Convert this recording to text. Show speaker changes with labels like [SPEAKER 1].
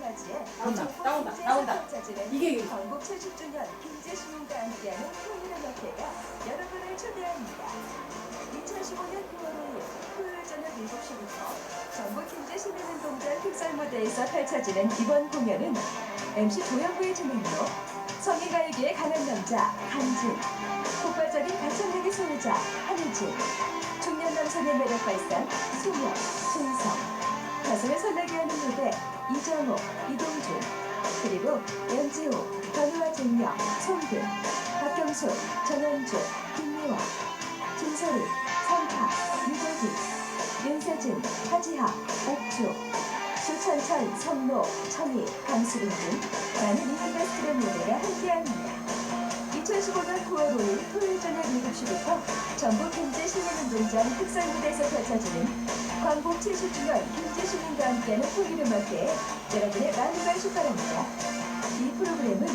[SPEAKER 1] 맞이해
[SPEAKER 2] 나온다,
[SPEAKER 1] 전국
[SPEAKER 2] 나온다,
[SPEAKER 1] 김제
[SPEAKER 2] 나온다. 이게
[SPEAKER 1] 광복 70주년 김제시민과 함께하는 통일음악회가 여러분을 초대합니다. 2015년 9월 5일 토요일 저녁 7시부터 전국 김제 시민운동장 특설 무대에서 펼쳐지는 이번 공연은 MC 조영구의 진행으로 성인가요계의 강한 남자 한진, 폭발적인 가창력의 소유자 한희진, 중년 남성의 매력 발산 소명, 준성, 가슴을 설레게 하는 무대 이정호, 이동준, 그리고 연지호, 변우와 증명, 송금, 박경수, 정현주, 김미화, 김서리, 성타, 유재기, 윤세진, 하지하, 옥주, 수천천, 성로, 청희, 강수빈 등 많은 이벤트들의 무대가 함께합니다. 2015년 9월 5일 토요일 저녁 7시부터 전국 김제시민운동장 특설무대에서 펼쳐지는 광복 70주년 김제시민과 함께하는 통일음악회에 여러분의 많은 관심 바랍니다. 이 프로그램은